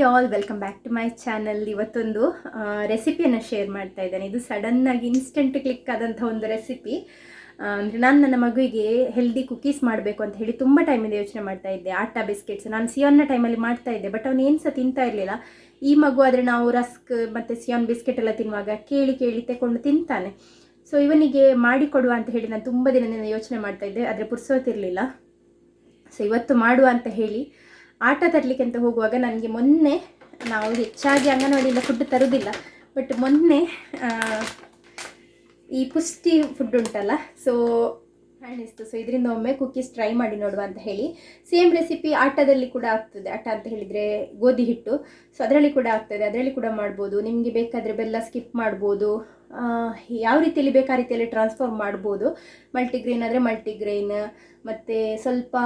Hi all welcome back to my channel ಇವತ್ತೊಂದು ರೆಸಿಪಿಯನ್ನು share ಮಾಡ್ತಾ ಇದ್ದೇನೆ. ಇದು ಸಡನ್ನಾಗಿ ಇನ್ಸ್ಟೆಂಟ್ ಕ್ಲಿಕ್ ಆದಂಥ ಒಂದು ರೆಸಿಪಿ ಅಂದರೆ ನಾನು ನನ್ನ ಮಗುವಿಗೆ ಹೆಲ್ದಿ ಕುಕೀಸ್ ಮಾಡಬೇಕು ಅಂತ ಹೇಳಿ ತುಂಬ ಟೈಮಿಂದ ಯೋಚನೆ ಮಾಡ್ತಾ ಇದ್ದೆ. ಆಟಾ ಬಿಸ್ಕೆಟ್ಸ್ ನಾನು ಸಿಯಾನ್ನ ಟೈಮಲ್ಲಿ ಮಾಡ್ತಾ ಇದ್ದೆ ಬಟ್ ಅವನು ಏನು ಸಹ ತಿಂತಾ ಇರಲಿಲ್ಲ. ಈ ಮಗು ಆದರೆ ನಾವು ರಸ್ಕ್ ಮತ್ತು ಸಿಯಾನ್ ಬಿಸ್ಕೆಟ್ ಎಲ್ಲ ತಿನ್ನುವಾಗ ಕೇಳಿ ಕೇಳಿ ತಗೊಂಡು ತಿಂತಾನೆ. ಸೊ ಇವನಿಗೆ ಮಾಡಿಕೊಡುವ ಅಂತ ಹೇಳಿ ನಾನು ತುಂಬ ದಿನದಿಂದ ಯೋಚನೆ ಮಾಡ್ತಾ ಇದ್ದೆ, ಆದರೆ ಪುರ್ಸೋತಿರಲಿಲ್ಲ ಸೊ ಇವತ್ತು ಮಾಡುವ ಅಂತ ಹೇಳಿ ಆಟ ತರಲಿಕ್ಕೆ ಅಂತ ಹೋಗುವಾಗ ನನಗೆ ಮೊನ್ನೆ, ನಾವು ಹೆಚ್ಚಾಗಿ ಅಂಗನವಾಡಿಯಿಂದ ಫುಡ್ ತರೋದಿಲ್ಲ ಬಟ್ ಮೊನ್ನೆ ಈ ಪುಷ್ಟಿ ಫುಡ್ ಉಂಟಲ್ಲ ಸೊ ಕಾಣಿಸ್ತು. ಸೊ ಇದರಿಂದ ಒಮ್ಮೆ ಕುಕ್ಕೀಸ್ ಟ್ರೈ ಮಾಡಿ ನೋಡುವ ಅಂತ ಹೇಳಿ ಸೇಮ್ ರೆಸಿಪಿ ಆಟದಲ್ಲಿ ಕೂಡ ಆಗ್ತದೆ. ಆಟ ಅಂತ ಹೇಳಿದರೆ ಗೋಧಿ ಹಿಟ್ಟು. ಸೊ ಅದರಲ್ಲಿ ಕೂಡ ಆಗ್ತದೆ. ಅದರಲ್ಲಿ ಕೂಡ ಮಾಡ್ಬೋದು. ನಿಮಗೆ ಬೇಕಾದರೆ ಬೆಲ್ಲ ಸ್ಕಿಪ್ ಮಾಡ್ಬೋದು. ಯಾವ ರೀತಿಯಲ್ಲಿ ಬೇಕಾ ರೀತಿಯಲ್ಲಿ ಟ್ರಾನ್ಸ್ಫಾರ್ಮ್ ಮಾಡ್ಬೋದು. ಮಲ್ಟಿಗ್ರೇನ್ ಆದರೆ ಮಲ್ಟಿಗ್ರೇನ್ ಮತ್ತು ಸ್ವಲ್ಪ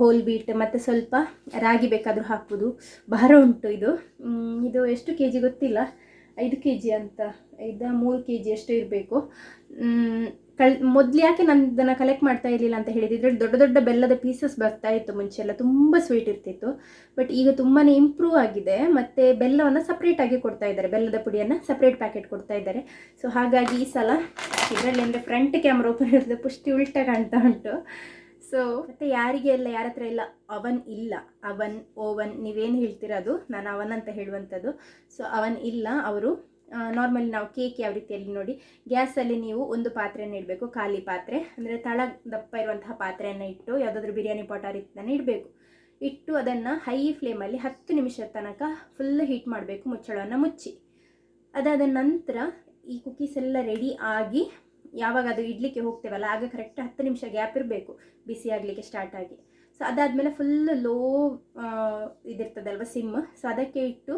ಹೋಲ್ ಬೀಟ್ ಮತ್ತು ಸ್ವಲ್ಪ ರಾಗಿ ಬೇಕಾದರೂ ಹಾಕ್ಬೋದು. ಭಾರ ಉಂಟು ಇದು. ಇದು ಎಷ್ಟು ಕೆ ಜಿ ಗೊತ್ತಿಲ್ಲ. ಐದು ಕೆ ಜಿ ಅಂತ. ಐದ, ಮೂರು ಕೆ ಜಿ ಅಷ್ಟು ಇರಬೇಕು. ಕಳ್, ಮೊದಲು ಯಾಕೆ ನಾನು ಇದನ್ನು ಕಲೆಕ್ಟ್ ಮಾಡ್ತಾ ಇರಲಿಲ್ಲ ಅಂತ ಹೇಳಿದ್ರೆ, ದೊಡ್ಡ ದೊಡ್ಡ ಬೆಲ್ಲದ ಪೀಸಸ್ ಬರ್ತಾ ಇತ್ತು ಮುಂಚೆ ಎಲ್ಲ, ತುಂಬ ಸ್ವೀಟ್ ಇರ್ತಿತ್ತು. ಬಟ್ ಈಗ ತುಂಬಾ ಇಂಪ್ರೂವ್ ಆಗಿದೆ. ಮತ್ತು ಬೆಲ್ಲವನ್ನು ಸಪ್ರೇಟಾಗಿ ಕೊಡ್ತಾ ಇದ್ದಾರೆ. ಬೆಲ್ಲದ ಪುಡಿಯನ್ನು ಸಪ್ರೇಟ್ ಪ್ಯಾಕೆಟ್ ಕೊಡ್ತಾ ಇದ್ದಾರೆ. ಸೊ ಹಾಗಾಗಿ ಈ ಸಲ ಇದರಲ್ಲಿ ಅಂದರೆ ಫ್ರಂಟ್ ಕ್ಯಾಮ್ರಾ ಓಪನ್ ಇರೋದು ಪುಷ್ಟಿ ಉಲ್ಟಾ ಕಾಣ್ತಾ ಉಂಟು. ಸೊ ಮತ್ತು ಯಾರಿಗೆ ಎಲ್ಲ ಯಾರ ಹತ್ರ ಎಲ್ಲ ಅವನ್ ಇಲ್ಲ. ಅವನ್, ಓವನ್, ನೀವೇನು ಹೇಳ್ತೀರದು, ನಾನು ಅವನ್ ಅಂತ ಹೇಳುವಂಥದ್ದು. ಸೊ ಅವನ್ ಇಲ್ಲ, ಅವರು ನಾರ್ಮಲಿ ನಾವು ಕೇಕ್ ಯಾವ ರೀತಿಯಲ್ಲಿ ನೋಡಿ ಗ್ಯಾಸಲ್ಲಿ ನೀವು ಒಂದು ಪಾತ್ರೆಯನ್ನು ಇಡಬೇಕು, ಖಾಲಿ ಪಾತ್ರೆ, ಅಂದರೆ ತಳ ದಪ್ಪ ಇರುವಂತಹ ಪಾತ್ರೆಯನ್ನು ಇಟ್ಟು, ಯಾವುದಾದ್ರೂ ಬಿರಿಯಾನಿ ಪಾಟ್ ರೀತಿಯನ್ನು ಇಡಬೇಕು. ಇಟ್ಟು ಅದನ್ನು ಹೈ ಫ್ಲೇಮಲ್ಲಿ ಹತ್ತು ನಿಮಿಷದ ತನಕ ಫುಲ್ ಹೀಟ್ ಮಾಡಬೇಕು, ಮುಚ್ಚಳವನ್ನು ಮುಚ್ಚಿ. ಅದಾದ ನಂತರ ಈ ಕುಕೀಸ್ ಎಲ್ಲ ರೆಡಿ ಆಗಿ, ಯಾವಾಗ ಅದು ಇಡ್ಲಿಕ್ಕೆ ಹೋಗ್ತೇವಲ್ಲ, ಆಗ ಕರೆಕ್ಟ್ ಹತ್ತು ನಿಮಿಷ ಗ್ಯಾಪ್ ಇರಬೇಕು, ಬಿಸಿ ಆಗಲಿಕ್ಕೆ ಸ್ಟಾರ್ಟ್ ಆಗಿ. ಸೊ ಅದಾದಮೇಲೆ ಫುಲ್ ಲೋ ಇದಿರ್ತದಲ್ವ, ಸಿಮ್. ಸೊ ಅದಕ್ಕೆ ಇಟ್ಟು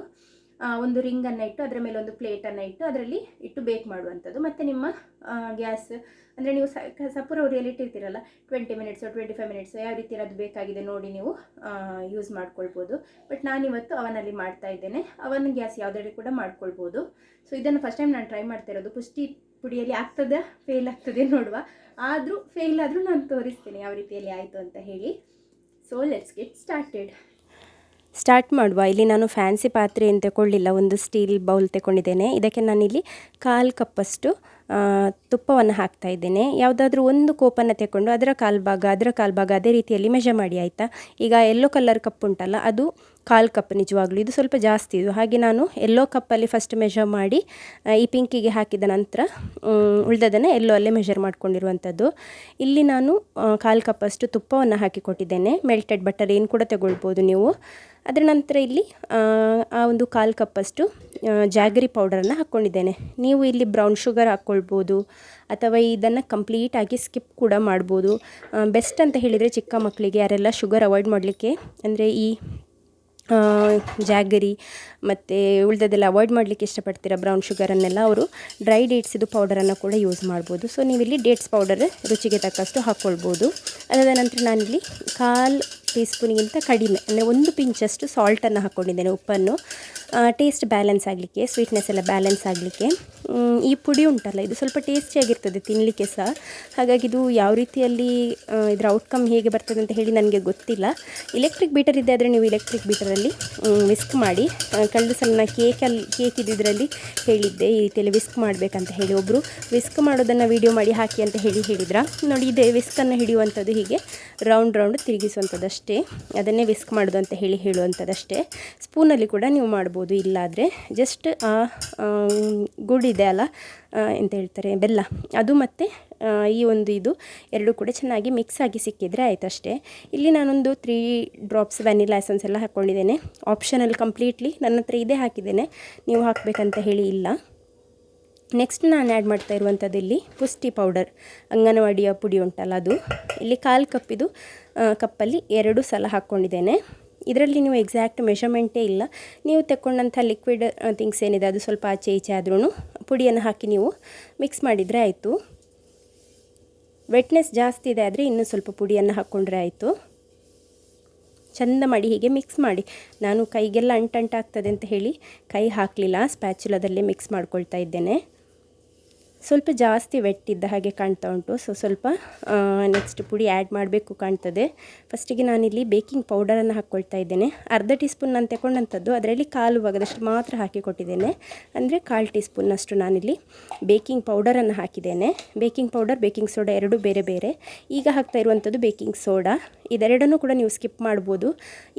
ಒಂದು ರಿಂಗನ್ನು ಇಟ್ಟು ಅದರ ಮೇಲೆ ಒಂದು ಪ್ಲೇಟನ್ನು ಇಟ್ಟು ಅದರಲ್ಲಿ ಇಟ್ಟು ಬೇಕ್ ಮಾಡುವಂಥದ್ದು. ಮತ್ತು ನಿಮ್ಮ ಗ್ಯಾಸ್ ಅಂದರೆ ನೀವು ಸಪೂರ ಉರಿಯಲ್ಲಿ ಇಟ್ಟಿರ್ತೀರಲ್ಲ twenty minutes twenty five minutes ಯಾವ ರೀತಿ ಅದು ಬೇಕಾಗಿದೆ ನೋಡಿ ನೀವು ಯೂಸ್ ಮಾಡ್ಕೊಳ್ಬೋದು. ಬಟ್ ನಾನಿವತ್ತು ಅವನಲ್ಲಿ ಮಾಡ್ತಾ ಇದ್ದೇನೆ. ಅವನ್ ಗ್ಯಾಸ್ ಯಾವುದೇ ಕೂಡ ಮಾಡ್ಕೊಳ್ಬೋದು. ಸೊ ಇದನ್ನು ಫಸ್ಟ್ ಟೈಮ್ ನಾನು ಟ್ರೈ ಮಾಡ್ತಾ ಇರೋದು. ಪುಷ್ಟಿ ಪುಡಿಯಲ್ಲಿ ಆಗ್ತದೆ ಫೇಲ್ ಆಗ್ತದೆ ನೋಡುವ. ಆದರೂ ಫೇಲ್ ಆದರೂ ನಾನು ತೋರಿಸ್ತೇನೆ ಯಾವ ರೀತಿಯಲ್ಲಿ ಆಯಿತು ಅಂತ ಹೇಳಿ. So let's get started start ಮಾಡುವ. ಇಲ್ಲಿ ನಾನು ಫ್ಯಾನ್ಸಿ ಪಾತ್ರೆ ಏನು ತಗೊಳ್ಳಿಲ್ಲ, ಒಂದು ಸ್ಟೀಲ್ ಬೌಲ್ ತಗೊಂಡಿದ್ದೇನೆ. ಇದಕ್ಕೆ ನಾನಿಲ್ಲಿ ಕಾಲು ಕಪ್ಪಷ್ಟು ತುಪ್ಪವನ್ನು ಹಾಕ್ತಾ ಇದ್ದೇನೆ. ಯಾವುದಾದ್ರೂ ಒಂದು ಕೋಪನ್ನು ತಗೊಂಡು ಅದರ ಕಾಲು ಭಾಗ ಅದರ ಕಾಲು ಭಾಗ ಅದೇ ರೀತಿಯಲ್ಲಿ ಮೆಜರ್ ಮಾಡಿ, ಆಯಿತಾ? ಈಗ ಯೆಲ್ಲೋ ಕಲರ್ ಕಪ್ ಉಂಟಲ್ಲ ಅದು ಕಾಲು ಕಪ್ ನಿಜವಾಗ್ಲೂ ಇದು ಸ್ವಲ್ಪ ಜಾಸ್ತಿ ಇದು. ಹಾಗೆ ನಾನು ಎಲ್ಲೋ ಕಪ್ಪಲ್ಲಿ ಫಸ್ಟ್ ಮೆಷರ್ ಮಾಡಿ ಈ ಪಿಂಕಿಗೆ ಹಾಕಿದ ನಂತರ ಉಳಿದದನ್ನು ಎಲ್ಲೋ ಅಲ್ಲೇ ಮೆಷರ್ ಮಾಡ್ಕೊಂಡಿರುವಂಥದ್ದು ಇಲ್ಲಿ ನಾನು ಕಾಲು ಕಪ್ಪಷ್ಟು ತುಪ್ಪವನ್ನು ಹಾಕಿ ಕೊಟ್ಟಿದ್ದೇನೆ ಮೆಲ್ಟೆಡ್ ಬಟರ್ ಏನು ಕೂಡ ತಗೊಳ್ಬೋದು ನೀವು. ಅದರ ನಂತರ ಇಲ್ಲಿ ಆ, ಒಂದು ಕಾಲು ಕಪ್ಪಷ್ಟು ಜಾಗರಿ ಪೌಡರನ್ನು ಹಾಕ್ಕೊಂಡಿದ್ದೇನೆ ನೀವು ಇಲ್ಲಿ ಬ್ರೌನ್ ಶುಗರ್ ಹಾಕ್ಕೊಳ್ಬೋದು ಅಥವಾ ಇದನ್ನು ಕಂಪ್ಲೀಟಾಗಿ ಸ್ಕಿಪ್ ಕೂಡ ಮಾಡ್ಬೋದು. ಬೆಸ್ಟ್ ಅಂತ ಹೇಳಿದರೆ ಚಿಕ್ಕ ಮಕ್ಕಳಿಗೆ ಯಾರೆಲ್ಲ ಶುಗರ್ ಅವಾಯ್ಡ್ ಮಾಡಲಿಕ್ಕೆ ಅಂದರೆ ಈ ಜಾಗರಿ ಮತ್ತು ಉಳಿದದೆಲ್ಲ ಅವಾಯ್ಡ್ ಮಾಡಲಿಕ್ಕೆ ಇಷ್ಟಪಡ್ತೀರ ಬ್ರೌನ್ ಶುಗರನ್ನೆಲ್ಲ ಅವರು ಡ್ರೈ ಡೇಟ್ಸಿದು ಪೌಡರನ್ನು ಕೂಡ ಯೂಸ್ ಮಾಡ್ಬೋದು. ಸೊ ನೀವಿಲ್ಲಿ ಡೇಟ್ಸ್ ಪೌಡರ್ ರುಚಿಗೆ ತಕ್ಕಷ್ಟು ಹಾಕ್ಕೊಳ್ಬೋದು ಅದಾದ ನಂತರ ನಾನಿಲ್ಲಿ ಕಾಲು ಟೀ ಸ್ಪೂನಿಗಿಂತ ಕಡಿಮೆ, ಅಂದರೆ ಒಂದು ಪಿಂಚಷ್ಟು ಸಾಲ್ಟನ್ನು ಹಾಕ್ಕೊಂಡಿದ್ದೇನೆ ಉಪ್ಪನ್ನು. ಟೇಸ್ಟ್ ಬ್ಯಾಲೆನ್ಸ್ ಆಗಲಿಕ್ಕೆ ಸ್ವೀಟ್ನೆಸ್ ಎಲ್ಲ ಬ್ಯಾಲೆನ್ಸ್ ಆಗಲಿಕ್ಕೆ ಈ ಪುಡಿ ಉಂಟಲ್ಲ, ಇದು ಸ್ವಲ್ಪ ಟೇಸ್ಟಿಯಾಗಿರ್ತದೆ ತಿನ್ನಲಿಕ್ಕೆ ಸಹ. ಹಾಗಾಗಿ ಇದು ಯಾವ ರೀತಿಯಲ್ಲಿ ಇದರ ಔಟ್ಕಮ್ ಹೇಗೆ ಬರ್ತದೆ ಅಂತ ಹೇಳಿ ನನಗೆ ಗೊತ್ತಿಲ್ಲ. ಇಲೆಕ್ಟ್ರಿಕ್ ಬೀಟರ್ ಇದೆ ಆದರೆ ನೀವು ಇಲೆಕ್ಟ್ರಿಕ್ ಬೀಟರಲ್ಲಿ ವಿಸ್ಕ್ ಮಾಡಿ ಕಳೆದ ಸಲ ನಾನು ಕೇಕಲ್ಲಿ ಕೇಕ್ ಇದರಲ್ಲಿ ಹೇಳಿದ್ದೆ, ಈ ರೀತಿಯಲ್ಲಿ ವಿಸ್ಕ್ ಮಾಡಬೇಕಂತ ಹೇಳಿ. ಒಬ್ಬರು ವಿಸ್ಕ್ ಮಾಡೋದನ್ನು ವಿಡಿಯೋ ಮಾಡಿ ಹಾಕಿ ಅಂತ ಹೇಳಿ ಹೇಳಿದ್ರ? ನೋಡಿ, ಇದೆ ವಿಸ್ಕನ್ನು ಹಿಡಿಯುವಂಥದ್ದು ಹೀಗೆ ರೌಂಡ್ ರೌಂಡ್ ತಿರುಗಿಸುವಂಥದ್ದು ಅಷ್ಟೇ ಅದನ್ನೇ ವಿಸ್ಕ್ ಮಾಡೋದು ಅಂತ ಹೇಳಿ ಹೇಳುವಂಥದ್ದಷ್ಟೇ. ಸ್ಪೂನಲ್ಲಿ ಕೂಡ ನೀವು ಮಾಡ್ಬೋದು. ಇಲ್ಲಾದರೆ ಜಸ್ಟ್ ಗುಡ್ ಇದೆ ಅಲ್ಲ ಅಂತ ಹೇಳ್ತಾರೆ, ಬೆಲ್ಲ. ಅದು ಮತ್ತು ಈ ಒಂದು ಇದು ಎರಡು ಕೂಡ ಚೆನ್ನಾಗಿ ಮಿಕ್ಸ್ ಆಗಿ ಸಿಕ್ಕಿದರೆ ಆಯ್ತು ಅಷ್ಟೇ. ಇಲ್ಲಿ ನಾನೊಂದು ತ್ರೀ ಡ್ರಾಪ್ಸ್ ವೆನಿಲಾ ಎಸೆನ್ಸ್ ಎಲ್ಲ ಹಾಕ್ಕೊಂಡಿದ್ದೇನೆ. ಆಪ್ಷನಲ್ಲಿ ಕಂಪ್ಲೀಟ್ಲಿ ನನ್ನ ಹತ್ರ ಇದೇ ಹಾಕಿದ್ದೇನೆ. ನೀವು ಹಾಕಬೇಕಂತ ಹೇಳಿ ಇಲ್ಲ. ನೆಕ್ಸ್ಟ್ ನಾನು ಆ್ಯಡ್ ಮಾಡ್ತಾ ಇರುವಂಥದ್ದು ಇಲ್ಲಿ ಪುಷ್ಟಿ ಪೌಡರ್ ಅಂಗನವಾಡಿಯ ಪುಡಿ ಉಂಟಲ್ಲ ಅದು. ಇಲ್ಲಿ ಕಾಲು ಕಪ್ಪಿದು ಕಪ್ಪಲ್ಲಿ ಎರಡು ಸಲ ಹಾಕ್ಕೊಂಡಿದ್ದೇನೆ. ಇದರಲ್ಲಿ ನೀವು ಎಕ್ಸಾಕ್ಟ್ ಮೆಷರ್ಮೆಂಟೇ ಇಲ್ಲ. ನೀವು ತೆಕ್ಕೊಂಡಂಥ ಲಿಕ್ವಿಡ್ ಥಿಂಗ್ಸ್ ಏನಿದೆ, ಅದು ಸ್ವಲ್ಪ ಆಚೆ ಈಚೆ ಆದ್ರೂ ಪುಡಿಯನ್ನು ಹಾಕಿ ನೀವು ಮಿಕ್ಸ್ ಮಾಡಿದರೆ ಆಯಿತು. ವೆಟ್ನೆಸ್ ಜಾಸ್ತಿ ಇದೆ ಆದರೆ ಇನ್ನೂ ಸ್ವಲ್ಪ ಪುಡಿಯನ್ನು ಹಾಕ್ಕೊಂಡ್ರೆ ಆಯಿತು. ಚಂದ ಮಾಡಿ ಹೀಗೆ ಮಿಕ್ಸ್ ಮಾಡಿ. ನಾನು ಕೈಗೆಲ್ಲ ಅಂಟಂಟಾಗ್ತದೆ ಅಂತ ಹೇಳಿ ಕೈ ಹಾಕಲಿಲ್ಲ ಸ್ಪ್ಯಾಚುಲದಲ್ಲೇ ಮಿಕ್ಸ್ ಮಾಡ್ಕೊಳ್ತಾ ಇದ್ದೇನೆ. ಸ್ವಲ್ಪ ಜಾಸ್ತಿ ವೆಟ್ಟಿದ್ದ ಹಾಗೆ ಕಾಣ್ತಾ ಉಂಟು. ಸೊ ಸ್ವಲ್ಪ ನೆಕ್ಸ್ಟ್ ಪುಡಿ ಆ್ಯಡ್ ಮಾಡಬೇಕು ಕಾಣ್ತದೆ. ಫಸ್ಟಿಗೆ ನಾನಿಲ್ಲಿ ಬೇಕಿಂಗ್ ಪೌಡರನ್ನು ಹಾಕ್ಕೊಳ್ತಾ ಇದ್ದೇನೆ. ಅರ್ಧ ಟೀ ಸ್ಪೂನ್ ನಾನು ತಗೊಂಡಂಥದ್ದು ಅದರಲ್ಲಿ ಕಾಲು ಭಾಗದಷ್ಟು ಮಾತ್ರ ಹಾಕಿ ಕೊಟ್ಟಿದ್ದೇನೆ. ಅಂದರೆ ಕಾಲು ಟೀ ಸ್ಪೂನ್ನಷ್ಟು ನಾನಿಲ್ಲಿ ಬೇಕಿಂಗ್ ಪೌಡರನ್ನು ಹಾಕಿದ್ದೇನೆ. ಬೇಕಿಂಗ್ ಪೌಡರ್ ಬೇಕಿಂಗ್ ಸೋಡಾ ಎರಡು ಬೇರೆ ಬೇರೆ. ಈಗ ಹಾಕ್ತಾ ಇರುವಂಥದ್ದು ಬೇಕಿಂಗ್ ಸೋಡಾ ಇದೆರಡನ್ನೂ ಕೂಡ ನೀವು ಸ್ಕಿಪ್ ಮಾಡ್ಬೋದು.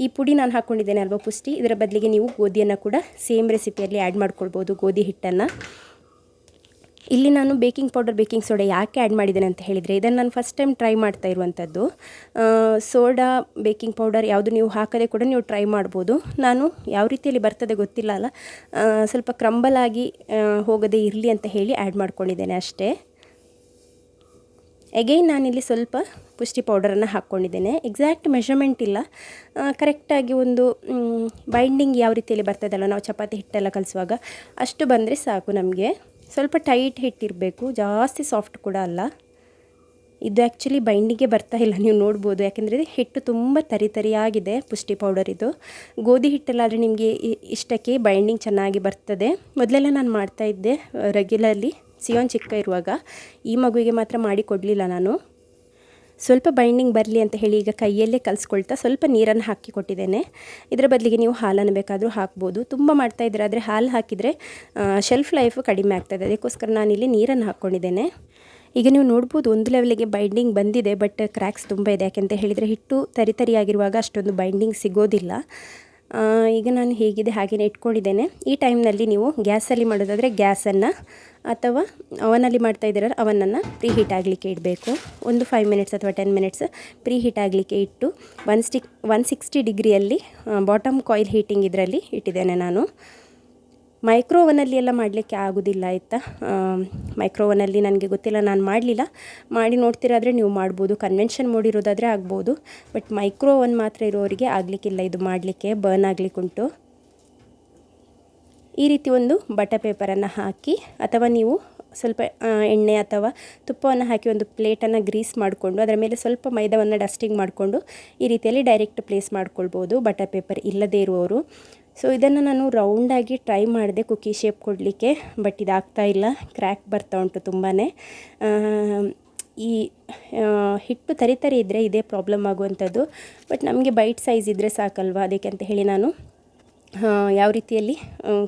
ಈ ಪುಡಿ ನಾನು ಹಾಕ್ಕೊಂಡಿದ್ದೇನೆ ಅಲ್ವಾ ಪುಷ್ಟಿ? ಇದರ ಬದಲಿಗೆ ನೀವು ಗೋಧಿಯನ್ನು ಕೂಡ ಸೇಮ್ ರೆಸಿಪಿಯಲ್ಲಿ ಆ್ಯಡ್ ಮಾಡ್ಕೊಳ್ಬೋದು, ಗೋಧಿ ಹಿಟ್ಟನ್ನು. ಇಲ್ಲಿ ನಾನು ಬೇಕಿಂಗ್ ಪೌಡರ್, ಬೇಕಿಂಗ್ ಸೋಡಾ ಯಾಕೆ ಆ್ಯಡ್ ಮಾಡಿದ್ದೇನೆ ಅಂತ ಹೇಳಿದರೆ, ಇದನ್ನು ನಾನು ಫಸ್ಟ್ ಟೈಮ್ ಟ್ರೈ ಮಾಡ್ತಾ ಇರುವಂಥದ್ದು ಸೋಡಾ, ಬೇಕಿಂಗ್ ಪೌಡರ್ ಯಾವುದು ನೀವು ಹಾಕದೆ ಕೂಡ ನೀವು ಟ್ರೈ ಮಾಡ್ಬೋದು. ನಾನು ಯಾವ ರೀತಿಯಲ್ಲಿ ಬರ್ತದೆ ಗೊತ್ತಿಲ್ಲ ಅಲ್ಲ. ಸ್ವಲ್ಪ ಕ್ರಂಬಲ್ ಆಗಿ ಹೋಗದೆ ಇರಲಿ ಅಂತ ಹೇಳಿ ಆ್ಯಡ್ ಮಾಡ್ಕೊಂಡಿದ್ದೇನೆ ಅಷ್ಟೇ. ಎಗೈನ್ ನಾನಿಲ್ಲಿ ಸ್ವಲ್ಪ ಪುಷ್ಟಿ ಪೌಡರನ್ನು ಹಾಕ್ಕೊಂಡಿದ್ದೇನೆ ಎಕ್ಸಾಕ್ಟ್ ಮೆಷರ್ಮೆಂಟ್ ಇಲ್ಲ. ಕರೆಕ್ಟಾಗಿ ಒಂದು ಬೈಂಡಿಂಗ್ ಯಾವ ರೀತಿಯಲ್ಲಿ ಬರ್ತದಲ್ಲ, ನಾವು ಚಪಾತಿ ಹಿಟ್ಟೆಲ್ಲ ಕಲಿಸುವಾಗ, ಅಷ್ಟು ಬಂದರೆ ಸಾಕು ನಮಗೆ. ಸ್ವಲ್ಪ ಟೈಟ್ ಹಿಟ್ಟಿರಬೇಕು, ಜಾಸ್ತಿ ಸಾಫ್ಟ್ ಕೂಡ ಅಲ್ಲ. ಇದು ಆ್ಯಕ್ಚುಲಿ ಬೈಂಡಿಗೆ ಬರ್ತಾ ಇಲ್ಲ, ನೀವು ನೋಡ್ಬೋದು. ಯಾಕೆಂದರೆ ಹಿಟ್ಟು ತುಂಬ ತರಿ ತರಿಯಾಗಿದೆ ಪುಷ್ಟಿ ಪೌಡರ್ ಇದು. ಗೋಧಿ ಹಿಟ್ಟಲ್ಲಾದರೆ ನಿಮಗೆ ಇಷ್ಟಕ್ಕೆ ಬೈಂಡಿಂಗ್ ಚೆನ್ನಾಗಿ ಬರ್ತದೆ. ಮೊದಲೆಲ್ಲ ನಾನು ಮಾಡ್ತಾ ಇದ್ದೆ ರೆಗ್ಯುಲರ್ಲಿ ಸಿಯೋನ್ ಚಿಕ್ಕ ಇರುವಾಗ. ಈ ಮಗುವಿಗೆ ಮಾತ್ರ ಮಾಡಿ ಕೊಡಲಿಲ್ಲ ನಾನು. ಸ್ವಲ್ಪ ಬೈಂಡಿಂಗ್ ಬರಲಿ ಅಂತ ಹೇಳಿ ಈಗ ಕೈಯಲ್ಲೇ ಕಲಿಸ್ಕೊಳ್ತಾ ಸ್ವಲ್ಪ ನೀರನ್ನು ಹಾಕಿ ಕೊಟ್ಟಿದ್ದೇನೆ. ಇದರ ಬದಲಿಗೆ ನೀವು ಹಾಲನ್ನು ಬೇಕಾದರೂ ಹಾಕ್ಬೋದು. ತುಂಬ ಮಾಡ್ತಾ ಇದ್ರೆ ಆದರೆ ಹಾಲು ಹಾಕಿದರೆ ಶೆಲ್ಫ್ ಲೈಫು ಕಡಿಮೆ ಆಗ್ತದೆ ಅದಕ್ಕೋಸ್ಕರ ಇಲ್ಲಿ ನೀರನ್ನು ಹಾಕ್ಕೊಂಡಿದ್ದೇನೆ. ಈಗ ನೀವು ನೋಡ್ಬೋದು ಒಂದು ಲೆವೆಲಿಗೆ ಬೈಂಡಿಂಗ್ ಬಂದಿದೆ ಬಟ್ ಕ್ರ್ಯಾಕ್ಸ್ ತುಂಬ ಇದೆ. ಯಾಕೆಂತ ಹೇಳಿದರೆ ಹಿಟ್ಟು ತರಿತರಿಯಾಗಿರುವಾಗ ಅಷ್ಟೊಂದು ಬೈಂಡಿಂಗ್ ಸಿಗೋದಿಲ್ಲ. ಈಗ ನಾನು ಹೇಗಿದೆ ಹಾಗೆಯೇ ಇಟ್ಕೊಂಡಿದ್ದೇನೆ. ಈ ಟೈಮ್ನಲ್ಲಿ ನೀವು ಗ್ಯಾಸಲ್ಲಿ ಮಾಡೋದಾದರೆ ಗ್ಯಾಸನ್ನು ಅಥವಾ ಅವನಲ್ಲಿ ಮಾಡ್ತಾ ಇದ್ದೀರಲ್ಲ ಅವನನ್ನು ಪ್ರೀ ಹೀಟ್ ಆಗಲಿಕ್ಕೆ ಇಡಬೇಕು. ಒಂದು ಫೈವ್ ಮಿನಿಟ್ಸ್ ಅಥವಾ ಟೆನ್ ಮಿನಿಟ್ಸ್ ಪ್ರೀ ಹೀಟ್ ಆಗಲಿಕ್ಕೆ ಇಟ್ಟು ಒನ್ ಸ್ಟಿಕ್ ಒನ್ ಸಿಕ್ಸ್ಟಿ ಡಿಗ್ರಿಯಲ್ಲಿ ಬಾಟಮ್ ಕಾಯಿಲ್ ಹೀಟಿಂಗ್ ಇದರಲ್ಲಿ ಇಟ್ಟಿದ್ದೇನೆ ನಾನು. ಮೈಕ್ರೋ ಓವನಲ್ಲಿ ಎಲ್ಲ ಮಾಡಲಿಕ್ಕೆ ಆಗೋದಿಲ್ಲ ಆಯಿತಾ? ಮೈಕ್ರೋ ಓವನಲ್ಲಿ ನನಗೆ ಗೊತ್ತಿಲ್ಲ, ನಾನು ಮಾಡಲಿಲ್ಲ. ಮಾಡಿ ನೋಡ್ತಿರಾದರೆ ನೀವು ಮಾಡ್ಬೋದು ಕನ್ವೆನ್ಷನ್ ಮೋಡ್ ಇರೋದಾದರೆ ಆಗ್ಬೋದು. ಬಟ್ ಮೈಕ್ರೋ ಓವನ್ ಮಾತ್ರ ಇರೋರಿಗೆ ಆಗಲಿಕ್ಕಿಲ್ಲ, ಇದು ಮಾಡಲಿಕ್ಕೆ ಬರ್ನ್ ಆಗಲಿಕ್ಕುಂಟು. ಈ ರೀತಿ ಒಂದು ಬಟರ್ ಪೇಪರನ್ನು ಹಾಕಿ ಅಥವಾ ನೀವು ಸ್ವಲ್ಪ ಎಣ್ಣೆ ಅಥವಾ ತುಪ್ಪವನ್ನು ಹಾಕಿ ಒಂದು ಪ್ಲೇಟನ್ನು ಗ್ರೀಸ್ ಮಾಡಿಕೊಂಡು ಅದರ ಮೇಲೆ ಸ್ವಲ್ಪ ಮೈದಾವನ್ನು ಡಸ್ಟಿಂಗ್ ಮಾಡಿಕೊಂಡು ಈ ರೀತಿಯಲ್ಲಿ ಡೈರೆಕ್ಟ್ ಪ್ಲೇಸ್ ಮಾಡ್ಕೊಳ್ಬೋದು. ಬಟರ್ ಪೇಪರ್ ಇಲ್ಲದೇ ಇರುವವರು. ಸೊ, ಇದನ್ನು ನಾನು ರೌಂಡಾಗಿ ಟ್ರೈ ಮಾಡಿದೆ. ಕುಕ್ಕಿ ಶೇಪ್ ಕೊಡಲಿಕ್ಕೆ, ಬಟ್ ಇದಾಗ್ತಾ ಇಲ್ಲ. ಕ್ರ್ಯಾಕ್ ಬರ್ತಾ ಉಂಟು ತುಂಬಾ ಈ ಹಿಟ್ಟು ತರಿ ತರಿ ಇದ್ದರೆ ಇದೇ ಪ್ರಾಬ್ಲಮ್ ಆಗುವಂಥದ್ದು. ಬಟ್ ನಮಗೆ ಬೈಟ್ ಸೈಜ್ ಇದ್ದರೆ ಸಾಕಲ್ವಾ? ಅದಕ್ಕೆ ಅಂತ ಹೇಳಿ ನಾನು ಯಾವ ರೀತಿಯಲ್ಲಿ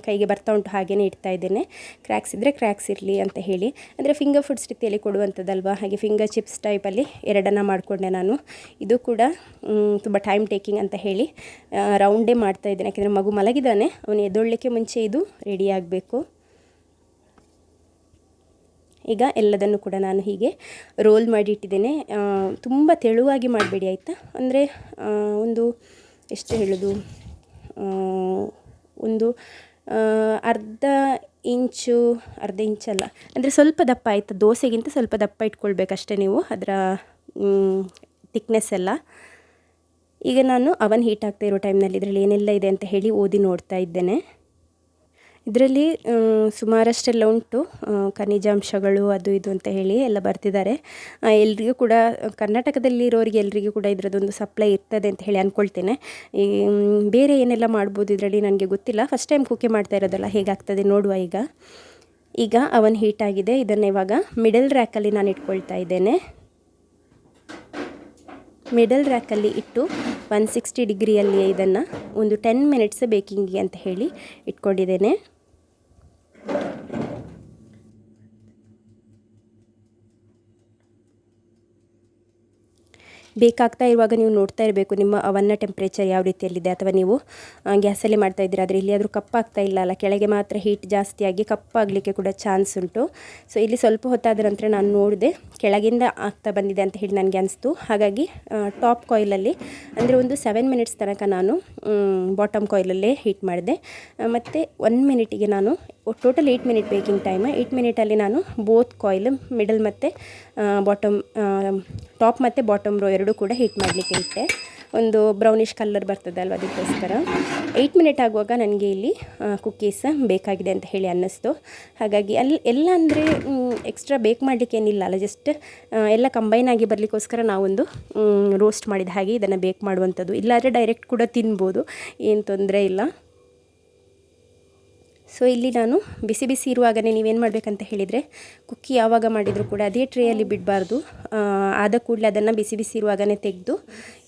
ಕೈಗೆ ಬರ್ತಾ ಉಂಟು ಹಾಗೆಯೇ ಇಡ್ತಾ ಇದ್ದೇನೆ. ಕ್ರ್ಯಾಕ್ಸ್ ಇದ್ದರೆ ಕ್ರ್ಯಾಕ್ಸ್ ಇರಲಿ ಅಂತ ಹೇಳಿ. ಅಂದರೆ ಫಿಂಗರ್ ಫುಡ್ಸ್ ರೀತಿಯಲ್ಲಿ ಕೊಡುವಂಥದ್ದಲ್ವಾ? ಹಾಗೆ ಫಿಂಗರ್ ಚಿಪ್ಸ್ ಟೈಪಲ್ಲಿ ಎರಡನ್ನು ಮಾಡಿಕೊಂಡೆ ನಾನು. ಇದು ಕೂಡ ತುಂಬ ಟೈಮ್ ಟೇಕಿಂಗ್ ಅಂತ ಹೇಳಿ ರೌಂಡೇ ಮಾಡ್ತಾ ಇದ್ದೇನೆ. ಯಾಕೆಂದರೆ ಮಗು ಮಲಗಿದ್ದಾನೆ ಅವನು ಎದ್ದೊಳ್ಳಿಕ್ಕೆ ಮುಂಚೆ ಇದು ರೆಡಿ ಆಗಬೇಕು. ಈಗ ಎಲ್ಲದನ್ನು ಕೂಡ ನಾನು ಹೀಗೆ ರೋಲ್ ಮಾಡಿ ಇಟ್ಟಿದ್ದೇನೆ. ತುಂಬ ತೆಳುವಾಗಿ ಮಾಡಬೇಡಿ, ಆಯಿತಾ? ಅಂದರೆ ಒಂದು, ಎಷ್ಟು ಹೇಳೋದು? ಒಂದು ಅರ್ಧ ಇಂಚು, ಅರ್ಧ ಇಂಚಲ್ಲ ಅಂದರೆ ಸ್ವಲ್ಪ ದಪ್ಪ ಆಯಿತು, ದೋಸೆಗಿಂತ ಸ್ವಲ್ಪ ದಪ್ಪ ಇಟ್ಕೊಳ್ಬೇಕಷ್ಟೇ ನೀವು ಅದರ ತಿಕ್ನೆಸ್ ಎಲ್ಲ. ಈಗ ನಾನು ಅವನ್ ಹೀಟ್ ಆಗ್ತಾ ಇರೋ ಟೈಮ್ನಲ್ಲಿ ಇದರಲ್ಲಿ ಏನೆಲ್ಲ ಇದೆ ಅಂತ ಹೇಳಿ ಓದಿ ನೋಡ್ತಾ ಇದ್ದೇನೆ. ಇದರಲ್ಲಿ ಸುಮಾರಷ್ಟೆಲ್ಲ ಉಂಟು. ಖನಿಜಾಂಶಗಳು ಅದು ಇದು ಅಂತ ಹೇಳಿ ಎಲ್ಲ ಬರ್ತಿದ್ದಾರೆ. ಎಲ್ರಿಗೂ ಕೂಡ ಕರ್ನಾಟಕದಲ್ಲಿರೋರಿಗೆ ಎಲ್ರಿಗೂ ಕೂಡ ಇದರದ್ದೊಂದು ಸಪ್ಲೈ ಇರ್ತದೆ ಅಂತ ಹೇಳಿ ಅಂದ್ಕೊಳ್ತೇನೆ ಈ, ಬೇರೆ ಏನೆಲ್ಲ ಮಾಡ್ಬೋದು ಇದರಲ್ಲಿ ನನಗೆ ಗೊತ್ತಿಲ್ಲ. ಫಸ್ಟ್ ಟೈಮ್ ಕುಕ್ಕೆ ಮಾಡ್ತಾ ಇರೋದಲ್ಲ ಹೇಗಾಗ್ತದೆ ನೋಡುವ ಈಗ. ಈಗ ಅವನ್ ಆಗಿದೆ. ಇದನ್ನು ಇವಾಗ ಮಿಡಲ್ ರ್ಯಾಕಲ್ಲಿ ನಾನು ಇಟ್ಕೊಳ್ತಾ ಇದ್ದೇನೆ. ಮಿಡಲ್ ರ್ಯಾಕಲ್ಲಿ ಇಟ್ಟು ಒನ್ ಸಿಕ್ಸ್ಟಿ ಡಿಗ್ರಿಯಲ್ಲಿ ಇದನ್ನು ಒಂದು ಟೆನ್ ಮಿನಿಟ್ಸ್ ಬೇಕಿಂಗಿಗೆ ಅಂತ ಹೇಳಿ ಇಟ್ಕೊಂಡಿದ್ದೇನೆ. ಬೇಕಾಗ್ತಾ ಇರುವಾಗ ನೀವು ನೋಡ್ತಾ ಇರಬೇಕು ನಿಮ್ಮ ಅವನ್ನ ಟೆಂಪ್ರೇಚರ್ ಯಾವ ರೀತಿಯಲ್ಲಿದೆ ಅಥವಾ ನೀವು ಗ್ಯಾಸಲ್ಲಿ ಮಾಡ್ತಾ ಇದ್ದೀರಾ. ಆದರೆ ಇಲ್ಲಿ ಆದರೂ ಕಪ್ಪಾಗ್ತಾ ಇಲ್ಲ ಅಲ್ಲ, ಕೆಳಗೆ ಮಾತ್ರ ಹೀಟ್ ಜಾಸ್ತಿಯಾಗಿ ಕಪ್ಪಾಗಲಿಕ್ಕೆ ಕೂಡ ಚಾನ್ಸ್ ಉಂಟು. ಸೊ ಇಲ್ಲಿ ಸ್ವಲ್ಪ ಹೊತ್ತಾದ ನಂತರ ನಾನು ನೋಡಿದೆ, ಕೆಳಗಿಂದ ಆಗ್ತಾ ಬಂದಿದೆ ಅಂತ ಹೇಳಿ ನನಗೆ ಅನಿಸ್ತು. ಹಾಗಾಗಿ ಟಾಪ್ ಕಾಯಿಲಲ್ಲಿ ಅಂದರೆ ಒಂದು ಸೆವೆನ್ ಮಿನಿಟ್ಸ್ ತನಕ ನಾನು ಬಾಟಮ್ ಕಾಯಿಲಲ್ಲೇ ಹೀಟ್ ಮಾಡಿದೆ. ಮತ್ತು ಒನ್ ಮಿನಿಟಿಗೆ ನಾನು total eight minute baking time eight ಮಿನಿಟಲ್ಲಿ ನಾನು ಬೋತ್ ಕಾಯಿಲ್ ಮಿಡಲ್ ಮತ್ತು ಬಾಟಮ್ ಟಾಪ್ ಮತ್ತು ಬಾಟಮ್ ರೋ ಎರಡೂ ಕೂಡ ಹೀಟ್ ಮಾಡಲಿಕ್ಕೆ ಇಟ್ಟೆ. ಒಂದು ಬ್ರೌನಿಷ್ ಕಲರ್ ಬರ್ತದೆ ಅಲ್ವ ಅದಕ್ಕೋಸ್ಕರ. ಏಯ್ಟ್ ಮಿನಿಟ್ ಆಗುವಾಗ ನನಗೆ ಇಲ್ಲಿ ಕುಕ್ಕೀಸ್ ಬೇಕಾಗಿದೆ ಅಂತ ಹೇಳಿ ಅನ್ನಿಸ್ತು. ಹಾಗಾಗಿ ಅಲ್ಲಿ ಎಲ್ಲ ಅಂದರೆ ಎಕ್ಸ್ಟ್ರಾ ಬೇಕ್ ಮಾಡಲಿಕ್ಕೆ ಏನಿಲ್ಲ ಅಲ್ಲ ಜಸ್ಟ್ ಎಲ್ಲ ಕಂಬೈನ್ ಆಗಿ ಬರಲಿಕ್ಕೋಸ್ಕರ ನಾವೊಂದು ರೋಸ್ಟ್ ಮಾಡಿದ ಹಾಗೆ ಇದನ್ನು ಬೇಕ್ ಮಾಡುವಂಥದ್ದು. ಇಲ್ಲಾದರೆ ಡೈರೆಕ್ಟ್ ಕೂಡ ತಿನ್ಬೋದು. ಏನು ತೊಂದರೆ ಇಲ್ಲ. ಸೊ ಇಲ್ಲಿ ನಾನು ಬಿಸಿ ಬಿಸಿ ಇರುವಾಗಲೇ ನೀವೇನು ಮಾಡಬೇಕಂತ ಹೇಳಿದರೆ, ಕುಕ್ಕಿ ಯಾವಾಗ ಮಾಡಿದರೂ ಕೂಡ ಅದೇ ಟ್ರೇಯಲ್ಲಿ ಬಿಡಬಾರ್ದು. ಆದ ಕೂಡಲೇ ಅದನ್ನು ಬಿಸಿ ಬಿಸಿ ಇರುವಾಗಲೇ ತೆಗೆದು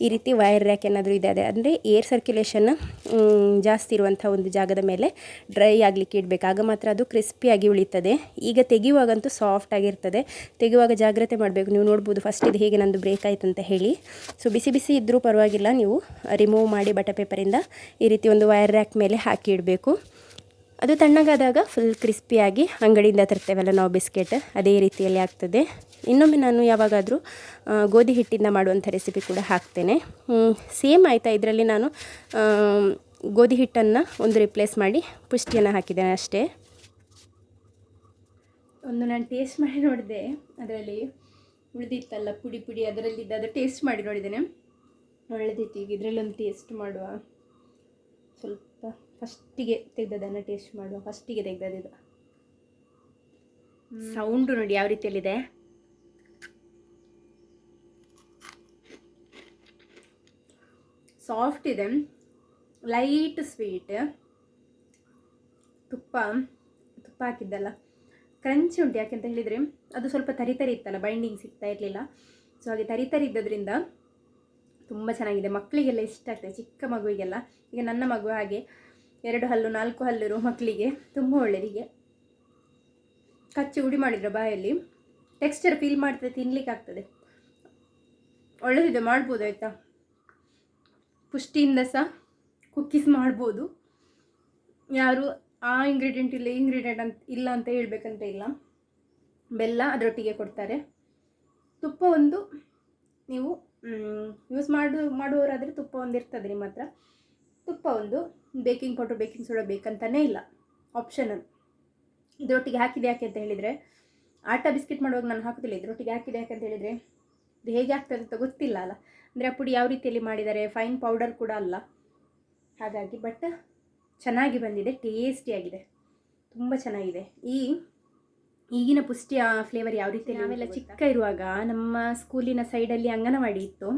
ಈ ರೀತಿ ವೈರ್ ರ್ಯಾಕ್ ಏನಾದರೂ ಇದೆ ಅದೇ, ಅಂದರೆ ಏರ್ ಸರ್ಕ್ಯುಲೇಷನ್ ಜಾಸ್ತಿ ಇರುವಂಥ ಒಂದು ಜಾಗದ ಮೇಲೆ ಡ್ರೈ ಆಗಲಿಕ್ಕೆ ಇಡಬೇಕು. ಆಗ ಮಾತ್ರ ಅದು ಕ್ರಿಸ್ಪಿಯಾಗಿ ಉಳಿತದೆ. ಈಗ ತೆಗೆಯುವಾಗಂತೂ ಸಾಫ್ಟ್ ಆಗಿರ್ತದೆ. ತೆಗೆಯುವಾಗ ಜಾಗ್ರತೆ ಮಾಡಬೇಕು. ನೀವು ನೋಡ್ಬೋದು ಫಸ್ಟ್ ಇದು ಹೇಗೆ ನಂದು ಬ್ರೇಕ್ ಆಯಿತು ಅಂತ ಹೇಳಿ. ಸೊ ಬಿಸಿ ಬಿಸಿ ಇದ್ದರೂ ಪರವಾಗಿಲ್ಲ, ನೀವು ರಿಮೂವ್ ಮಾಡಿ ಬಟರ್ ಪೇಪರಿಂದ ಈ ರೀತಿ ಒಂದು ವೈರ್ ರ್ಯಾಕ್ ಮೇಲೆ ಹಾಕಿ ಇಡಬೇಕು. ಅದು ತಣ್ಣಗಾದಾಗ ಫುಲ್ ಕ್ರಿಸ್ಪಿಯಾಗಿ ಅಂಗಡಿಯಿಂದ ತರ್ತೇವಲ್ಲ ನಾವು ಬಿಸ್ಕೆಟ್ ಅದೇ ರೀತಿಯಲ್ಲಿ ಆಗ್ತದೆ. ಇನ್ನೊಮ್ಮೆ ನಾನು ಯಾವಾಗಾದರೂ ಗೋಧಿ ಹಿಟ್ಟಿಂದ ಮಾಡುವಂಥ ರೆಸಿಪಿ ಕೂಡ ಹಾಕ್ತೇನೆ. ಸೇಮ್ ಆಯಿತಾ ಇದರಲ್ಲಿ ನಾನು ಗೋಧಿ ಹಿಟ್ಟನ್ನು ಒಂದು ರಿಪ್ಲೇಸ್ ಮಾಡಿ ಪುಷ್ಟಿಯನ್ನು ಹಾಕಿದ್ದೇನೆ ಅಷ್ಟೇ. ಒಂದು ನಾನು ಟೇಸ್ಟ್ ಮಾಡಿ ನೋಡಿದೆ. ಅದರಲ್ಲಿ ಉಳಿದಿತ್ತಲ್ಲ ಪುಡಿ ಪುಡಿ ಅದರಲ್ಲಿದ್ದ ಅದು ಟೇಸ್ಟ್ ಮಾಡಿ ನೋಡಿದ್ದೇನೆ. ಒಳ್ಳೆದಿತ್ತು ಈಗ ಇದರಲ್ಲಿ ಒಂದು ಟೇಸ್ಟ್ ಮಾಡುವ. ಸ್ವಲ್ಪ ಫಸ್ಟಿಗೆ ತೆಗ್ದದನ್ನು ಟೇಸ್ಟ್ ಮಾಡುವ ಫಸ್ಟಿಗೆ ತೆಗ್ದದಿದು ಸೌಂಡು ನೋಡಿ ಯಾವ ರೀತಿಯಲ್ಲಿದೆ. ಸಾಫ್ಟ್ ಇದೆ. Light sweet. ತುಪ್ಪ ತುಪ್ಪ ಹಾಕಿದ್ದಲ್ಲ. ಕ್ರಂಚಿ ಉಂಟು ಯಾಕೆಂತ ಹೇಳಿದರೆ ಅದು ಸ್ವಲ್ಪ ತರಿತರಿ ತರಿ ಇತ್ತಲ್ಲ ಬೈಂಡಿಂಗ್ ಸಿಗ್ತಾ ಇರಲಿಲ್ಲ. ಸೊ ಹಾಗೆ ತರಿತರಿ ತರಿ ಇದ್ದದ್ರಿಂದ ತುಂಬ ಚೆನ್ನಾಗಿದೆ. ಮಕ್ಕಳಿಗೆಲ್ಲ ಇಷ್ಟ ಆಗ್ತದೆ ಚಿಕ್ಕ ಮಗುವಿಗೆಲ್ಲ. ಈಗ ನನ್ನ ಮಗು ಹಾಗೆ ಎರಡು ಹಲ್ಲು, ನಾಲ್ಕು ಹಲ್ಲಿರೋ ಮಕ್ಕಳಿಗೆ, ತುಂಬ ಒಳ್ಳೆಯದಿಗೆ ಕಚ್ಚಿ ಉಡಿ ಮಾಡಿದ್ರೆ ಬಾಯಲ್ಲಿ. ಟೆಕ್ಸ್ಚರ್ ಫೀಲ್ ಮಾಡ್ತದೆ, ತಿನ್ಲಿಕ್ಕೆ ಆಗ್ತದೆ. ಒಳ್ಳೆದಿದೆ, ಮಾಡ್ಬೋದು, ಆಯಿತಾ? ಪುಷ್ಟಿಯಿಂದ ಸಹ ಕುಕ್ಕೀಸ್ ಮಾಡ್ಬೋದು. ಯಾರು ಆ ಇಂಗ್ರೀಡಿಯೆಂಟ್ ಇಲ್ಲ ಇಂಗ್ರೀಡಿಯೆಂಟ್ ಅಂತ, ಇಲ್ಲ ಅಂತ ಹೇಳಬೇಕಂತ ಇಲ್ಲ. ಬೆಲ್ಲ ಅದರೊಟ್ಟಿಗೆ ಕೊಡ್ತಾರೆ. ತುಪ್ಪ ಒಂದು, ನೀವು ಯೂಸ್ ಮಾಡೋ, ಮಾಡುವವರಾದರೆ ತುಪ್ಪ ಒಂದು ಇರ್ತದೆ ನಿಮ್ಮ ಹತ್ರ. ತುಪ್ಪ ಒಂದು ಬೇಕಿಂಗ್ ಪೌಡ್ರ್ ಬೇಕಿಂಗ್ ಸೋಡಾ ಬೇಕಂತಲೇ ಇಲ್ಲ. ಆಪ್ಷನಲ್ ಇದರೊಟ್ಟಿಗೆ ಹಾಕಿದೆ ಯಾಕೆ ಅಂತ ಹೇಳಿದರೆ ಆಟ ಬಿಸ್ಕೆಟ್ ಮಾಡುವಾಗ ನಾನು ಹಾಕೋದಿಲ್ಲ ಇದರೊಟ್ಟಿಗೆ ಹಾಕಿದೆ ಯಾಕೆ ಅಂತ ಹೇಳಿದರೆ ಇದು ಹೇಗೆ ಆಗ್ತದೆ ಅಂತ ಗೊತ್ತಿಲ್ಲ ಅಲ್ಲ. ಅಂದರೆ ಆ ಪುಡಿ ಯಾವ ರೀತಿಯಲ್ಲಿ ಮಾಡಿದ್ದಾರೆ ಫೈನ್ ಪೌಡರ್ ಕೂಡ ಅಲ್ಲ. ಹಾಗಾಗಿ ಬಟ್ ಚೆನ್ನಾಗಿ ಬಂದಿದೆ ಟೇಸ್ಟಿಯಾಗಿದೆ ತುಂಬ ಚೆನ್ನಾಗಿದೆ. ಈ ಈಗಿನ ಪುಷ್ಟಿಯ ಫ್ಲೇವರ್ ಯಾವ ರೀತಿ ನಾವೆಲ್ಲ ಚಿಕ್ಕ ಇರುವಾಗ ನಮ್ಮ ಸ್ಕೂಲಿನ ಸೈಡಲ್ಲಿ ಅಂಗನವಾಡಿ ಇತ್ತು.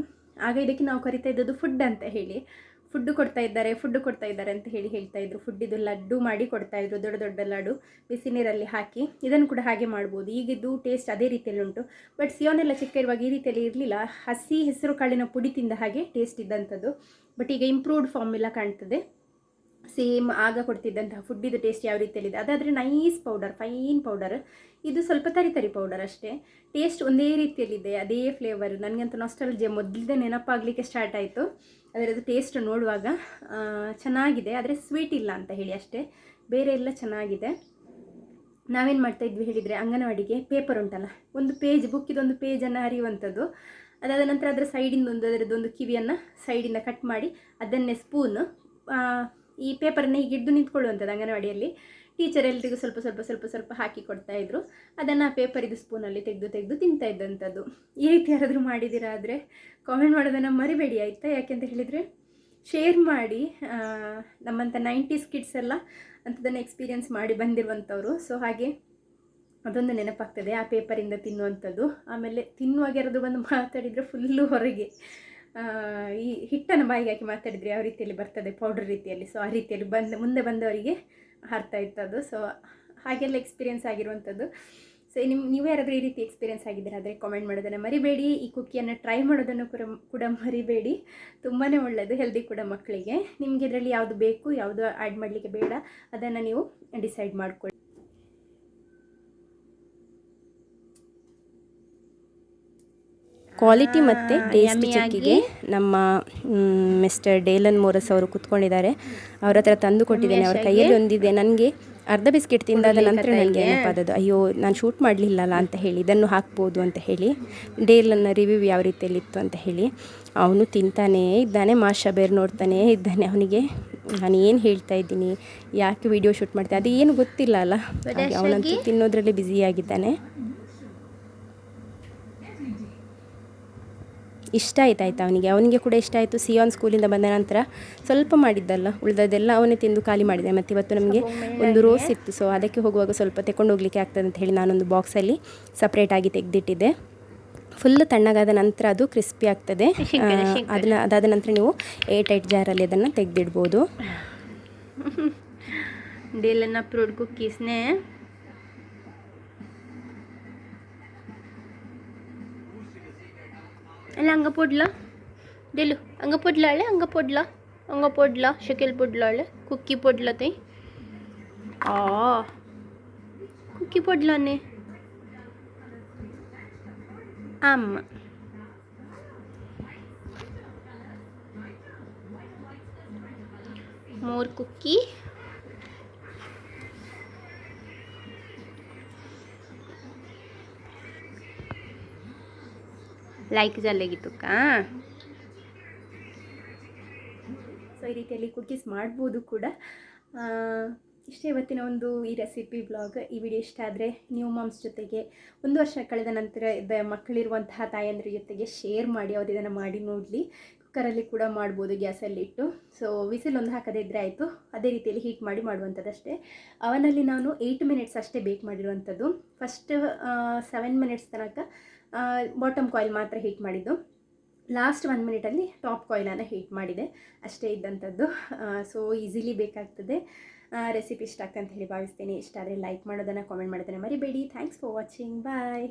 ಆಗ ಇದಕ್ಕೆ ನಾವು ಕರಿತಾ ಇದ್ದದ್ದು ಫುಡ್ ಅಂತ ಹೇಳಿ. ಫುಡ್ ಕೊಡ್ತಾ ಇದ್ದಾರೆ, ಫುಡ್ಡು ಕೊಡ್ತಾ ಇದ್ದಾರೆ ಅಂತ ಹೇಳಿ ಹೇಳ್ತಾ ಇದ್ರು. ಫುಡ್ ಇದು ಲಡ್ಡು ಮಾಡಿ ಕೊಡ್ತಾ ಇದ್ರು, ದೊಡ್ಡ ದೊಡ್ಡ ಲಡ್ಡು. ಬಿಸಿ ನೀರಲ್ಲಿ ಹಾಕಿ ಇದನ್ನು ಕೂಡ ಹಾಗೆ ಮಾಡ್ಬೋದು. ಈಗಿದ್ದು ಟೇಸ್ಟ್ ಅದೇ ರೀತಿಯಲ್ಲಿ ಉಂಟು. ಬಟ್ ಸಿಯೋನೆಲ್ಲ ಚಿಕ್ಕ ಇರುವಾಗ ಈ ರೀತಿಯಲ್ಲಿ ಇರಲಿಲ್ಲ. ಹಸಿ ಹೆಸರು ಕಾಳಿನ ಪುಡಿ ತಿಂದ ಹಾಗೆ ಟೇಸ್ಟ್ ಇದ್ದಂಥದ್ದು. ಬಟ್ ಈಗ ಇಂಪ್ರೂವ್ಡ್ ಫಾರ್ಮುಲಾ ಕಾಣ್ತದೆ. ಸೇಮ್ ಆಗ ಕೊಡ್ತಿದ್ದಂತಹ ಫುಡ್ಡಿದು ಟೇಸ್ಟ್ ಯಾವ ರೀತಿಯಲ್ಲಿದೆ ಅದಾದರೆ ನೈಸ್ ಪೌಡರ್ ಫೈನ್ ಪೌಡರ್ ಇದು ಸ್ವಲ್ಪ ತರಿ ತರಿ ಪೌಡರ್ ಅಷ್ಟೇ. ಟೇಸ್ಟ್ ಒಂದೇ ರೀತಿಯಲ್ಲಿದೆ ಅದೇ ಫ್ಲೇವರ್ ನನಗಂತೂ ನಾಸ್ಟಲ್ಜೆ ಮೊದಲಿದೆ ನೆನಪಾಗಲಿಕ್ಕೆ ಸ್ಟಾರ್ಟ್ ಆಯಿತು. ಅದರದ್ದು ಟೇಸ್ಟ್ ನೋಡುವಾಗ ಚೆನ್ನಾಗಿದೆ, ಆದರೆ ಸ್ವೀಟ್ ಇಲ್ಲ ಅಂತ ಹೇಳಿ ಅಷ್ಟೇ. ಬೇರೆ ಎಲ್ಲ ಚೆನ್ನಾಗಿದೆ. ನಾವೇನು ಮಾಡ್ತಾ ಇದ್ವಿ ಹೇಳಿದರೆ, ಅಂಗನವಾಡಿಗೆ ಪೇಪರ್ ಉಂಟಲ್ಲ, ಒಂದು ಪೇಜ್ ಬುಕ್ಕಿದೊಂದು ಪೇಜನ್ನು ಹರಿಯುವಂಥದ್ದು. ಅದಾದ ನಂತರ ಅದರ ಸೈಡಿಂದ ಒಂದು ಅದರದ್ದೊಂದು ಕಿವಿಯನ್ನು ಸೈಡಿಂದ ಕಟ್ ಮಾಡಿ, ಅದನ್ನೇ ಸ್ಪೂನ್ ಈ ಪೇಪರನ್ನ ಹೀಗೆ ಹಿಡಿದು ನಿಂತ್ಕೊಳ್ಳುವಂಥದ್ದು ಅಂಗನವಾಡಿಯಲ್ಲಿ. ಟೀಚರ್ ಎಲ್ರಿಗೂ ಸ್ವಲ್ಪ ಸ್ವಲ್ಪ ಸ್ವಲ್ಪ ಸ್ವಲ್ಪ ಹಾಕಿ ಕೊಡ್ತಾ ಇದ್ರು. ಅದನ್ನು ಆ ಪೇಪರಿದು ಸ್ಪೂನಲ್ಲಿ ತೆಗೆದು ತೆಗೆದು ತಿಂತಾ ಇದ್ದಂಥದ್ದು ಈ ರೀತಿ ಯಾರಾದರೂ ಮಾಡಿದ್ದೀರಾ ಆದರೆ ಕಾಮೆಂಟ್ ಮಾಡೋದನ್ನು ಮರಿಬೇಡಿ ಆಯಿತಾ? ಯಾಕೆಂತ ಹೇಳಿದರೆ ಶೇರ್ ಮಾಡಿ ನಮ್ಮಂಥ ನೈಂಟೀಸ್ ಕಿಡ್ಸ್ ಎಲ್ಲ ಅಂಥದ್ದನ್ನು ಎಕ್ಸ್ಪೀರಿಯನ್ಸ್ ಮಾಡಿ ಬಂದಿರುವಂಥವ್ರು. ಸೊ ಹಾಗೆ ಅದೊಂದು ನೆನಪಾಗ್ತದೆ, ಆ ಪೇಪರಿಂದ ತಿನ್ನುವಂಥದ್ದು. ಆಮೇಲೆ ತಿನ್ನುವಾಗ ಯಾರಾದರೂ ಬಂದು ಮಾತಾಡಿದರೆ ಫುಲ್ಲು ಹೊರಗೆ ಈ ಹಿಟ್ಟನ್ನು ಬಾಯಿಗೆ ಹಾಕಿ ಮಾತಾಡಿದರೆ ಯಾವ ರೀತಿಯಲ್ಲಿ ಬರ್ತದೆ ಪೌಡರ್ ರೀತಿಯಲ್ಲಿ. ಸೊ ಆ ರೀತಿಯಲ್ಲಿ ಬಂದು, ಮುಂದೆ ಬಂದವರಿಗೆ ಹಾರ್ತಾ ಇತ್ತು ಅದು ಸೊ ಹಾಗೆಲ್ಲ ಎಕ್ಸ್ಪೀರಿಯನ್ಸ್ ಆಗಿರುವಂಥದ್ದು ಸೊ ನಿಮ್ಮ ನೀವು ಯಾರಾದರೂ ಈ ರೀತಿ ಎಕ್ಸ್ಪೀರಿಯನ್ಸ್ ಆಗಿದ್ದೀರಾ ಆದರೆ ಕಾಮೆಂಟ್ ಮಾಡೋದನ್ನು ಮರಿಬೇಡಿ. ಈ ಕುಕ್ಕಿಯನ್ನು ಟ್ರೈ ಮಾಡೋದನ್ನು ಕೂಡ ಕೂಡ ಮರಿಬೇಡಿ. ತುಂಬಾ ಒಳ್ಳೆಯದು ಹೆಲ್ದಿ ಕೂಡ ಮಕ್ಕಳಿಗೆ. ನಿಮಗೆ ಇದರಲ್ಲಿ ಯಾವುದು ಬೇಕು, ಯಾವುದು ಆ್ಯಡ್ ಮಾಡಲಿಕ್ಕೆ ಬೇಡ, ಅದನ್ನು ನೀವು ಡಿಸೈಡ್ ಮಾಡ್ಕೊಳ್ಳಿ. ಕ್ವಾಲಿಟಿ ಮತ್ತು ಟೇಸ್ಟ್ ಚೆಕ್ಕಿಗೆ ನಮ್ಮ ಮಿಸ್ಟರ್ ಡೇಲನ್ ಮೋರಸ್ ಅವರು ಕುತ್ಕೊಂಡಿದ್ದಾರೆ. ಅವ್ರ ಹತ್ರ ತಂದು ಕೊಟ್ಟಿದ್ದೇನೆ ಅವ್ರ ಕೈಯಲ್ಲಿ ಒಂದಿದೆ. ನನಗೆ ಅರ್ಧ ಬಿಸ್ಕೆಟ್ ತಿಂದಾದ ನಂತರ ನನಗೆ ನೆನಪಾದದ್ದು. ಅಯ್ಯೋ ನಾನು ಶೂಟ್ ಮಾಡಲಿಲ್ಲಲ್ಲ ಅಂತ ಹೇಳಿ ಇದನ್ನು ಹಾಕ್ಬೋದು ಅಂತ ಹೇಳಿ ಡೇಲನ್ನ ರಿವ್ಯೂ ಯಾವ ರೀತಿಯಲ್ಲಿ ಇತ್ತು ಅಂತ ಹೇಳಿ ಅವನು ತಿಂತಾನೇ ಇದ್ದಾನೆ ಮಾಷಾ ಬೇರೆ ನೋಡ್ತಾನೇ ಇದ್ದಾನೆ ಅವನಿಗೆ. ನಾನು ಏನು ಹೇಳ್ತಾ ಇದ್ದೀನಿ ಯಾಕೆ ವಿಡಿಯೋ ಶೂಟ್ ಮಾಡ್ತೇನೆ ಅದು ಏನು ಗೊತ್ತಿಲ್ಲ ಅಲ್ಲ. ಅವನಂತೂ ತಿನ್ನೋದ್ರಲ್ಲಿ ಬ್ಯುಸಿಯಾಗಿದ್ದಾನೆ ಇಷ್ಟ ಆಯ್ತು ಆಯ್ತು ಅವನಿಗೆ ಅವನಿಗೆ ಕೂಡ ಇಷ್ಟ ಆಯಿತು ಸಿಯಾನ್ ಸ್ಕೂಲಿಂದ ಬಂದ ನಂತರ ಸ್ವಲ್ಪ ಮಾಡಿದ್ದಲ್ಲ ಉಳಿದದೆಲ್ಲ ಅವನೇ ತಿಂದು ಖಾಲಿ ಮಾಡಿದೆ ಮತ್ತು ಇವತ್ತು ನಮಗೆ ಒಂದು ರೋಸ್ ಇತ್ತು ಸೊ ಅದಕ್ಕೆ ಹೋಗುವಾಗ ಸ್ವಲ್ಪ ತೆಕೊಂಡು ಹೋಗ್ಲಿಕ್ಕೆ ಆಗ್ತದೆ ಅಂತ ಹೇಳಿ ನಾನೊಂದು ಬಾಕ್ಸಲ್ಲಿ ಸಪ್ರೇಟಾಗಿ ತೆಗೆದಿಟ್ಟಿದ್ದೆ ಫುಲ್ ತಣ್ಣಗಾದ ನಂತರ ಅದು ಕ್ರಿಸ್ಪಿ ಆಗ್ತದೆ ಆ, ಅದನ್ನ ಅದಾದ ನಂತರ ನೀವು ಏಟ್ ಏಟ್ ಜಾರಲ್ಲಿ ಅದನ್ನು ತೆಗೆದಿಡ್ಬೋದು डेलन अप्रूव्ड कुकीज़ ने இல்லை அங்கே போடலாம் டெல்லு அங்கே போடலாம் இல்லை அங்கே போடலாம் அங்கே போடலாம் ஷெக்கல் போடலாம் இல்லை குக்கி போடலாம் தை ஆ குக்கி போடலானே ஆமாம் மோர் குக்கி ಲೈಕ್ ಜಲ್ಲೆಗಿತ್ತುಕ್ಕಾ ಸೊ ಈ ರೀತಿಯಲ್ಲಿ ಕುಕೀಸ್ ಮಾಡ್ಬೋದು ಕೂಡ. ಇಷ್ಟೇ ಇವತ್ತಿನ ಒಂದು ಈ ರೆಸಿಪಿ ಬ್ಲಾಗ್ ಈ ವಿಡಿಯೋ ಇಷ್ಟ ಆದರೆ ನೀವು ಮಾಮ್ಸ್ ಜೊತೆಗೆ ಒಂದು ವರ್ಷ ಕಳೆದ ನಂತರ ಇದ್ದ ಮಕ್ಕಳಿರುವಂತಹ ತಾಯಂದ್ರ ಜೊತೆಗೆ ಶೇರ್ ಮಾಡಿ, ಅವ್ರು ಇದನ್ನು ಮಾಡಿ ನೋಡಲಿ. ಕುಕ್ಕರಲ್ಲಿ ಕೂಡ ಮಾಡ್ಬೋದು ಗ್ಯಾಸಲ್ಲಿಟ್ಟು ಸೊ ವಿಸಿಲ್ ಒಂದು ಹಾಕದೇ ಇದ್ದರೆ ಆಯಿತು. ಅದೇ ರೀತಿಯಲ್ಲಿ ಹೀಟ್ ಮಾಡಿ ಮಾಡುವಂಥದ್ದಷ್ಟೇ. ಅವನಲ್ಲಿ ನಾನು ಏಯ್ಟ್ ಮಿನಿಟ್ಸ್ ಅಷ್ಟೇ ಬೇಕ್ ಮಾಡಿರುವಂಥದ್ದು. ಫಸ್ಟ್ ಸೆವೆನ್ ಮಿನಿಟ್ಸ್ ತನಕ ಬಾಟಮ್ ಕಾಯಿಲ್ ಮಾತ್ರ ಹೀಟ್ ಮಾಡಿದ್ದು. ಲಾಸ್ಟ್ ಒನ್ ಮಿನಿಟಲ್ಲಿ ಟಾಪ್ ಕಾಯಿಲನ್ನು ಹೀಟ್ ಮಾಡಿದೆ. ಅಷ್ಟೇ ಇದ್ದಂಥದ್ದು ಸೊ ಈಸಿಲಿ ಬೇಕಾಗ್ತದೆ. ರೆಸಿಪಿ ಇಷ್ಟ ಆಗ್ತಂತ ಹೇಳಿ ಭಾವಿಸ್ತೀನಿ. ಇಷ್ಟ ಆದರೆ ಲೈಕ್ ಮಾಡೋದನ್ನು ಕಾಮೆಂಟ್ ಮಾಡೋದನ್ನು ಮರಿಬೇಡಿ. Thanks for watching bye